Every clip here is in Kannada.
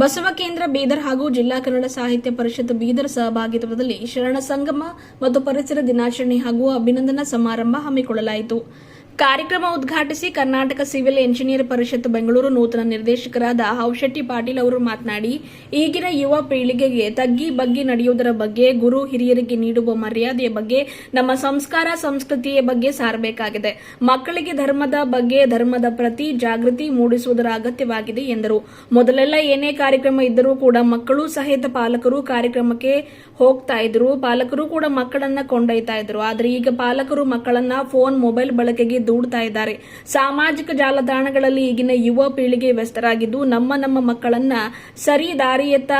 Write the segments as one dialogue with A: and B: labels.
A: ಬಸವ ಕೇಂದ್ರ, ಬೀದರ್ ಹಾಗೂ ಜಿಲ್ಲಾ ಕನ್ನಡ ಸಾಹಿತ್ಯ ಪರಿಷತ್ ಬೀದರ್ ಸಹಭಾಗಿತ್ವದಲ್ಲಿ ಶರಣ ಸಂಗಮ ಮತ್ತು ಪರಿಸರ ದಿನಾಚರಣೆ ಹಾಗೂ ಅಭಿನಂದನಾ ಸಮಾರಂಭ ಹಮ್ಮಿಕೊಳ್ಳಲಾಯಿತು. ಕಾರ್ಯಕ್ರಮ ಉದ್ಘಾಟಿಸಿ ಕರ್ನಾಟಕ ಸಿವಿಲ್ ಎಂಜಿನಿಯರ್ ಪರಿಷತ್ ಬೆಂಗಳೂರು ನೂತನ ನಿರ್ದೇಶಕರಾದ ಹೌಶೆಟ್ಟಿ ಪಾಟೀಲ್ ಅವರು ಮಾತನಾಡಿ, ಈಗಿನ ಯುವ ಪೀಳಿಗೆಗೆ ತಗ್ಗಿ ಬಗ್ಗಿ ನಡೆಯುವುದರ ಬಗ್ಗೆ ಗುರು ಹಿರಿಯರಿಗೆ ನೀಡುವ ಮರ್ಯಾದೆಯ ಬಗ್ಗೆ, ನಮ್ಮ ಸಂಸ್ಕಾರ ಸಂಸ್ಕೃತಿಯ ಬಗ್ಗೆ ಸಾರಬೇಕಾಗಿದೆ. ಮಕ್ಕಳಿಗೆ ಧರ್ಮದ ಬಗ್ಗೆ, ಧರ್ಮದ ಪ್ರತಿ ಜಾಗೃತಿ ಮೂಡಿಸುವುದರ ಅಗತ್ಯವಾಗಿದೆ ಎಂದರು. ಮೊದಲೆಲ್ಲ ಏನೇ ಕಾರ್ಯಕ್ರಮ ಇದ್ದರೂ ಕೂಡ ಮಕ್ಕಳು ಸಹಿತ ಪಾಲಕರು ಕಾರ್ಯಕ್ರಮಕ್ಕೆ ಹೋಗ್ತಾ ಇದ್ರು ಪಾಲಕರು ಕೂಡ ಮಕ್ಕಳನ್ನ ಕೊಂಡೊಯ್ತಾ ಇದ್ರು ಆದರೆ ಈಗ ಪಾಲಕರು ಮಕ್ಕಳನ್ನ ಫೋನ್ ಮೊಬೈಲ್ ಬಳಕೆಗೆ ದೂಡ್ತಾ ಇದ್ದಾರೆ. ಸಾಮಾಜಿಕ ಜಾಲತಾಣಗಳಲ್ಲಿ ಈಗಿನ ಯುವ ಪೀಳಿಗೆ ವ್ಯಸ್ತರಾಗಿದ್ದು ನಮ್ಮ ನಮ್ಮ ಮಕ್ಕಳನ್ನ ಸರಿ ದಾರಿಯತ್ತ,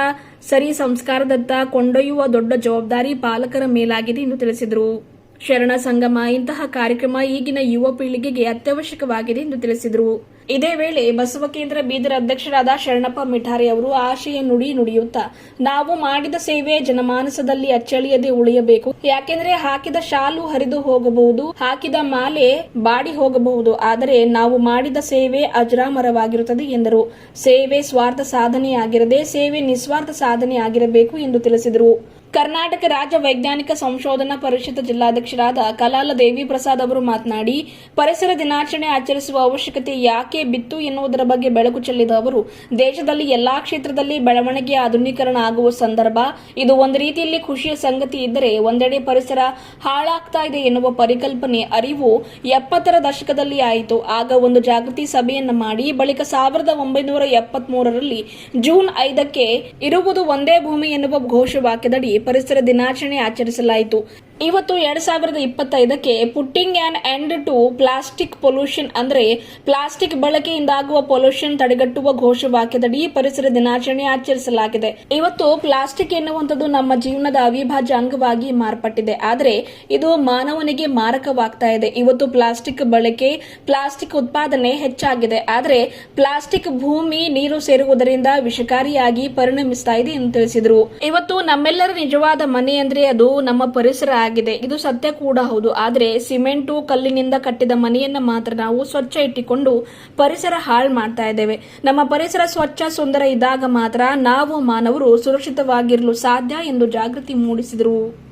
A: ಸರಿ ಸಂಸ್ಕಾರದತ್ತ ಕೊಂಡೊಯ್ಯುವ ದೊಡ್ಡ ಜವಾಬ್ದಾರಿ ಪಾಲಕರ ಮೇಲಾಗಿದೆ ಎಂದು ತಿಳಿಸಿದರು. ಶರಣ ಸಂಗಮ ಇಂತಹ ಕಾರ್ಯಕ್ರಮ ಈಗಿನ ಯುವ ಪೀಳಿಗೆಗೆ ಅತ್ಯವಶ್ಯಕವಾಗಿದೆ ಎಂದು ತಿಳಿಸಿದರು. ಇದೇ ವೇಳೆ ಬಸವ ಕೇಂದ್ರ ಬೀದರ್ ಅಧ್ಯಕ್ಷರಾದ ಶರಣಪ್ಪ ಮಿಠಾರಿ ಅವರು ಆಶಯ ನುಡಿ ನುಡಿಯುತ್ತಾ, ನಾವು ಮಾಡಿದ ಸೇವೆ ಜನಮಾನಸದಲ್ಲಿ ಅಚ್ಚಳಿಯದೆ ಉಳಿಯಬೇಕು. ಯಾಕೆಂದ್ರೆ ಹಾಕಿದ ಶಾಲು ಹರಿದು ಹೋಗಬಹುದು, ಹಾಕಿದ ಮಾಲೆ ಬಾಡಿ ಹೋಗಬಹುದು. ಆದರೆ ನಾವು ಮಾಡಿದ ಸೇವೆ ಅಜರಾಮರವಾಗಿರುತ್ತದೆ ಎಂದರು. ಸೇವೆ ಸ್ವಾರ್ಥ ಸಾಧನೆಯಾಗಿರದೆ ಸೇವೆ ನಿಸ್ವಾರ್ಥ ಸಾಧನೆಯಾಗಿರಬೇಕು ಎಂದು ತಿಳಿಸಿದರು. ಕರ್ನಾಟಕ ರಾಜ್ಯ ವೈಜ್ಞಾನಿಕ ಸಂಶೋಧನಾ ಪರಿಷತ್ ಜಿಲ್ಲಾಧ್ಯಕ್ಷರಾದ ಕಲಾಲ ದೇವಿ ಪ್ರಸಾದ್ ಅವರು ಮಾತನಾಡಿ, ಪರಿಸರ ದಿನಾಚರಣೆ ಆಚರಿಸುವ ಅವಶ್ಯಕತೆ ಯಾಕೆ ಬಿತ್ತು ಎನ್ನುವುದರ ಬಗ್ಗೆ ಬೆಳಕು ಚೆಲ್ಲಿದ ಅವರು, ದೇಶದಲ್ಲಿ ಎಲ್ಲಾ ಕ್ಷೇತ್ರದಲ್ಲಿ ಬೆಳವಣಿಗೆ ಆಧುನೀಕರಣ ಆಗುವ ಸಂದರ್ಭ, ಇದು ಒಂದು ರೀತಿಯಲ್ಲಿ ಖುಷಿಯ ಸಂಗತಿ ಇದ್ದರೆ ಒಂದೆಡೆ ಪರಿಸರ ಹಾಳಾಗ್ತಾ ಇದೆ ಎನ್ನುವ ಪರಿಕಲ್ಪನೆ ಅರಿವು ಎಪ್ಪತ್ತರ ದಶಕದಲ್ಲಿ ಆಯಿತು. ಆಗ ಒಂದು ಜಾಗೃತಿ ಸಭೆಯನ್ನು ಮಾಡಿ, ಬಳಿಕ ಸಾವಿರದ ಒಂಬೈನೂರ ಎಪ್ಪತ್ಮೂರರಲ್ಲಿ ಜೂನ್ ಐದಕ್ಕೆ ಇರುವುದು ಒಂದೇ ಭೂಮಿ ಎನ್ನುವ ಘೋಷವಾಕ್ಯದಡಿ ಪರಿಸರ ದಿನಾಚರಣೆ ಆಚರಿಸಲಾಯಿತು. ಇವತ್ತು ಎರಡ್ ಸಾವಿರದ ಇಪ್ಪತ್ತೈದಕ್ಕೆ putting on end to plastic pollution ಅಂದ್ರೆ ಪ್ಲಾಸ್ಟಿಕ್ ಬಳಕೆಯಿಂದಾಗುವ ಪೊಲ್ಯೂಷನ್ ತಡೆಗಟ್ಟುವ ಘೋಷವಾಕ್ಯದಡಿ ಪರಿಸರ ದಿನಾಚರಣೆ ಆಚರಿಸಲಾಗಿದೆ. ಇವತ್ತು ಪ್ಲಾಸ್ಟಿಕ್ ಎನ್ನುವಂಥದ್ದು ನಮ್ಮ ಜೀವನದ ಅವಿಭಾಜ್ಯ ಅಂಗವಾಗಿ ಮಾರ್ಪಟ್ಟಿದೆ. ಆದರೆ ಇದು ಮಾನವನಿಗೆ ಮಾರಕವಾಗ್ತಾ ಇದೆ. ಇವತ್ತು ಪ್ಲಾಸ್ಟಿಕ್ ಬಳಕೆ, ಪ್ಲಾಸ್ಟಿಕ್ ಉತ್ಪಾದನೆ ಹೆಚ್ಚಾಗಿದೆ. ಆದರೆ ಪ್ಲಾಸ್ಟಿಕ್ ಭೂಮಿ, ನೀರು ಸೇರುವುದರಿಂದ ವಿಷಕಾರಿಯಾಗಿ ಪರಿಣಮಿಸ್ತಾ ಇದೆ ಎಂದು ತಿಳಿಸಿದರು. ಇವತ್ತು ನಮ್ಮೆಲ್ಲರ ನಿಜವಾದ ಮನೆ ಅಂದ್ರೆ ಅದು ನಮ್ಮ ಪರಿಸರ ಆಗಿದೆ. ಇದು ಸತ್ಯ ಕೂಡ ಹೌದು. ಆದರೆ ಸಿಮೆಂಟು ಕಲ್ಲಿನಿಂದ ಕಟ್ಟಿದ ಮನೆಯನ್ನ ಮಾತ್ರ ನಾವು ಸ್ವಚ್ಛ ಇಟ್ಟುಕೊಂಡು ಪರಿಸರ ಹಾಳು ಮಾಡ್ತಾ ಇದ್ದೇವೆ. ನಮ್ಮ ಪರಿಸರ ಸ್ವಚ್ಛ, ಸುಂದರ ಇದ್ದಾಗ ಮಾತ್ರ ನಾವು ಮಾನವರು ಸುರಕ್ಷಿತವಾಗಿರಲು ಸಾಧ್ಯ ಎಂದು ಜಾಗೃತಿ ಮೂಡಿಸಿದರು.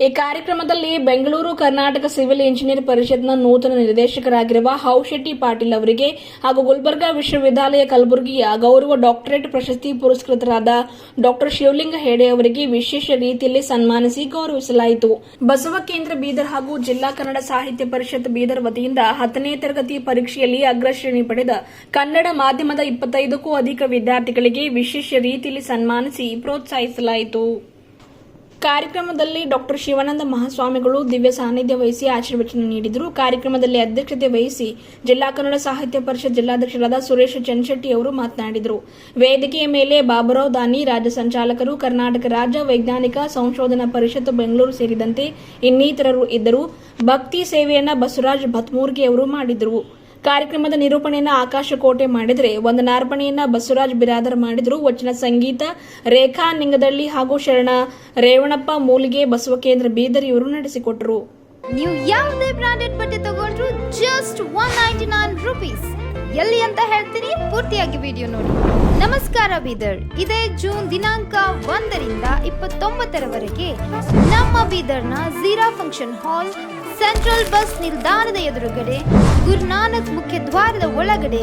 A: ಈ ಕಾರ್ಯಕ್ರಮದಲ್ಲಿ ಬೆಂಗಳೂರು ಕರ್ನಾಟಕ ಸಿವಿಲ್ ಇಂಜಿನಿಯರ್ ಪರಿಷತ್ನ ನೂತನ ನಿರ್ದೇಶಕರಾಗಿರುವ ಹೌಶೆಟ್ಟಿ ಪಾಟೀಲ್ ಅವರಿಗೆ ಹಾಗೂ ಗುಲ್ಬರ್ಗಾ ವಿಶ್ವವಿದ್ಯಾಲಯ ಕಲಬುರಗಿಯ ಗೌರವ ಡಾಕ್ಟರೇಟ್ ಪ್ರಶಸ್ತಿ ಪುರಸ್ಕೃತರಾದ ಡಾಕ್ಟರ್ ಶಿವಲಿಂಗ ಹೆಡೆ ಅವರಿಗೆ ವಿಶೇಷ ರೀತಿಯಲ್ಲಿ ಸನ್ಮಾನಿಸಿ ಗೌರವಿಸಲಾಯಿತು. ಬಸವ ಕೇಂದ್ರ ಬೀದರ್ ಹಾಗೂ ಜಿಲ್ಲಾ ಕನ್ನಡ ಸಾಹಿತ್ಯ ಪರಿಷತ್ ಬೀದರ್ ವತಿಯಿಂದ ಹತ್ತನೇ ತರಗತಿ ಪರೀಕ್ಷೆಯಲ್ಲಿ ಅಗ್ರಶ್ರೇಣಿ ಪಡೆದ ಕನ್ನಡ ಮಾಧ್ಯಮದ ಇಪ್ಪತ್ತೈದಕ್ಕೂ ಅಧಿಕ ವಿದ್ಯಾರ್ಥಿಗಳಿಗೆ ವಿಶೇಷ ರೀತಿಯಲ್ಲಿ ಸನ್ಮಾನಿಸಿ ಪ್ರೋತ್ಸಾಹಿಸಲಾಯಿತು. ಕಾರ್ಯಕ್ರಮದಲ್ಲಿ ಡಾಕ್ಟರ್ ಶಿವಾನಂದ ಮಹಾಸ್ವಾಮಿಗಳು ದಿವ್ಯ ಸಾನ್ನಿಧ್ಯ ವಹಿಸಿ ಆಶೀರ್ವಚನ ನೀಡಿದರು. ಕಾರ್ಯಕ್ರಮದಲ್ಲಿ ಅಧ್ಯಕ್ಷತೆ ವಹಿಸಿ ಜಿಲ್ಲಾ ಕನ್ನಡ ಸಾಹಿತ್ಯ ಪರಿಷತ್ ಜಿಲ್ಲಾಧ್ಯಕ್ಷರಾದ ಸುರೇಶ್ ಚನ್ಶೆಟ್ಟಿ ಅವರು ಮಾತನಾಡಿದರು. ವೇದಿಕೆಯ ಮೇಲೆ ಬಾಬುರಾವ್ ದಾನಿ, ರಾಜ್ಯ ಸಂಚಾಲಕರು, ಕರ್ನಾಟಕ ರಾಜ್ಯ ವೈಜ್ಞಾನಿಕ ಸಂಶೋಧನಾ ಪರಿಷತ್ ಬೆಂಗಳೂರು ಸೇರಿದಂತೆ ಇನ್ನಿತರರು ಇದ್ದರು. ಭಕ್ತಿ ಸೇವೆಯನ್ನು ಬಸವರಾಜ್ ಭತ್ಮೂರ್ಗಿ ಅವರು ಮಾಡಿದರು. ಕಾರ್ಯಕ್ರಮದ ನಿರೂಪಣೆಯನ್ನು ಆಕಾಶ ಕೋಟೆ ಮಾಡಿದರೆ ವಂದನಾರ್ಪಣೆಯನ್ನ ಬಸವರಾಜ್ ಬಿರಾದರ್ ಮಾಡಿದರು. ವಚನ ಸಂಗೀತ, ರೇಖಾ ನಿಂಗದಳ್ಳಿ ಹಾಗೂ ಶರಣ ರೇವಣಪ್ಪ ಮೂಲಿಗೆ ಬಸವ ಕೇಂದ್ರ ಬೀದರ್ ಇವರು ನಡೆಸಿಕೊಟ್ಟರು
B: ನೀವು ಯಾವುದೇ ಬ್ರಾಂಡೆಡ್ ಬಟ್ಟೆ ತಗೊಂಡ್ರು just one ninety nine rupees ಎಲ್ಲಿ ಅಂತ ಹೇಳ್ತೀನಿ, ಪೂರ್ತಿಯಾಗಿ ವಿಡಿಯೋ ನೋಡಿ. ನಮಸ್ಕಾರ ಬೀದರ್. ಇದೇ ಜೂನ್ ದಿನಾಂಕ ಒಂದರಿಂದ ಇಪ್ಪತ್ತೊಂಬತ್ತರವರೆಗೆ ನಮ್ಮ ಬೀದರ್ನ Zeera function hall central bus ನಿಲ್ದಾಣದ ಎದುರುಗಡೆ ಗುರುನಾನಕ್ ಮುಖ್ಯ ದ್ವಾರದ ಒಳಗಡೆ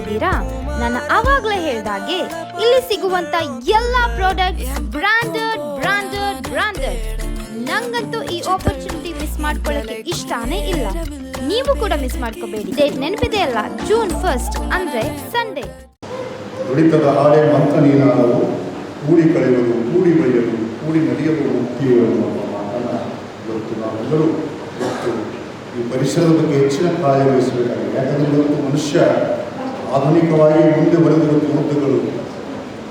B: ಇದ್ದೀರಾ ನಾನು ಆವಾಗಲೇ ಹೇಳಿದಾಗೆ ಇಲ್ಲಿ ಸಿಗುವಂತ ಎಲ್ಲ ಪ್ರಾಡಕ್ಟ್ಸ್ ಬ್ರಾಂಡೆಡ್ ಬ್ರಾಂಡೆಡ್ ಬ್ರಾಂಡೆಡ್ ನಂಗಂತೂ ಈ ಆಪರ್ಚುನಿಟಿ ಮಿಸ್ ಮಾಡ್ಕೊಳ್ಳೋಕೆ ಇಷ್ಟಾನೇ ಇಲ್ಲ. ನೀವು ಕೂಡ ಮಿಸ್ ಮಾಡ್ಕೋಬೇಡಿ. ಡೇಟ್ ನೆನಪಿದೆ ಅಲ್ಲ? ಜೂನ್ ಫಸ್ಟ್ ಅಂದ್ರೆ ಸಂಡೇ
C: ನುಡಿತದ ಹಾಡೆ ಮಂತ್ರ ನೀನಾದವು ಕೂಡಿ ಕಳೆಯುವುದು ಕೂಡಿ ಬರೆಯಲು ಕೂಡಿ ನಡೆಯಲು ಮುಕ್ತಿಯು ಎನ್ನುವ ಮಾತನ್ನು ಇವತ್ತು ನಾವೆಲ್ಲರೂ ಈ ಪರಿಸರದ ಬಗ್ಗೆ ಹೆಚ್ಚಿನ ಕಾಳಜಿ ವಹಿಸಬೇಕಾಗಿದೆ. ಯಾಕಂದರೆ ಇವತ್ತು ಮನುಷ್ಯ ಆಧುನಿಕವಾಗಿ ಮುಂದೆ ಬರೆದಿರುವ ಮುದ್ದುಗಳು